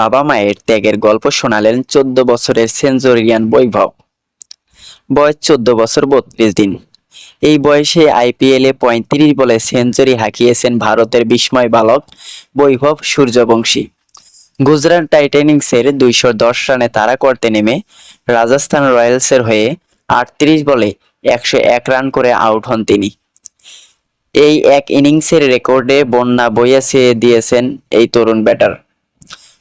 বাবা মায়ের ত্যাগের গল্প শোনালেন চোদ্দ বছরের সেঞ্চুরিয়ান বৈভব। বয়স চোদ্দ বছর বত্রিশ দিন। এই বয়সে আইপিএলে পঁয়ত্রিশ বলে সেঞ্চুরি হাঁকিয়েছেন ভারতের বিস্ময় বালক বৈভব সূর্যবংশী। গুজরাট টাইটানিক্সের দুইশো দশ রানে তাড়া করতে নেমে রাজস্থান রয়্যালসের হয়ে আটত্রিশ বলে একশো এক রান করে আউট হন তিনি। এই এক ইনিংসের রেকর্ডে বন্যা বইয়ে দিয়েছেন এই তরুণ ব্যাটার।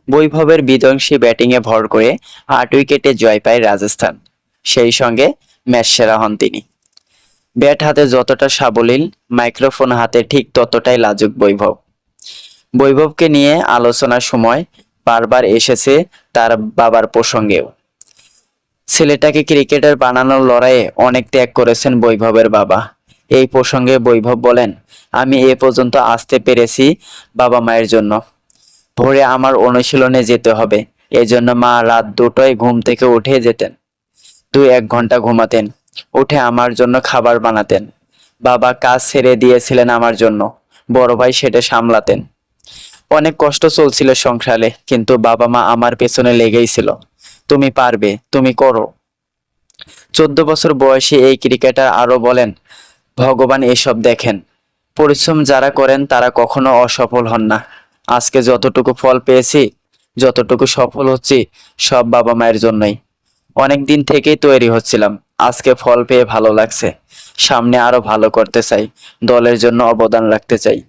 বৈভবের বিধ্বংসী ব্যাটিংয়ে ভর করে আট উইকেটে জয় পায় রাজস্থান। সেই সঙ্গে ম্যাচ সেরা হন তিনি। ব্যাট হাতে যতটা সাবলীল, মাইক্রোফোন হাতে ঠিক ততটাই লাজুক বৈভব। বৈভবকে নিয়ে আলোচনার সময় বারবার এসেছে তার বাবার প্রসঙ্গেও। ছেলেটাকে ক্রিকেটার বানানোর লড়াইয়ে অনেক ত্যাগ করেছেন বৈভবের বাবা। এই প্রসঙ্গে বৈভব বলেন, আমি এ পর্যন্ত আসতে পেরেছি বাবা মায়ের জন্য। ভোরে আমার অনুশীলনে যেতে হবে। এজন্য মা রাত দুটোয় ঘুম থেকে উঠে যেতেন। দুই এক ঘণ্টা ঘুমাতেন। উঠে আমার জন্য খাবার বানাতেন। বাবা কাজ ছেড়ে দিয়েছিলেন আমার জন্য। বড় ভাই সেটা সামলাতেন। অনেক কষ্ট চলছিল সংসারে, কিন্তু বাবা মা আমার পেছনে লেগেই ছিল। তুমি পারবে, তুমি করো। চোদ্দ বছর বয়সী এই ক্রিকেটার আরও বলেন, ভগবান এসব দেখেন। পরিশ্রম যারা করেন তারা কখনো অসফল হন না। আজকে যতটুকু ফল পেয়েছি, যতটুকু সফল হচ্ছি, সব বাবা মায়ের জন্যই। অনেক দিন থেকেই তৈরি হচ্ছিলাম। আজকে ফল পেয়ে ভালো লাগছে। সামনে আরও ভালো করতে চাই। দলের জন্য অবদান রাখতে চাই।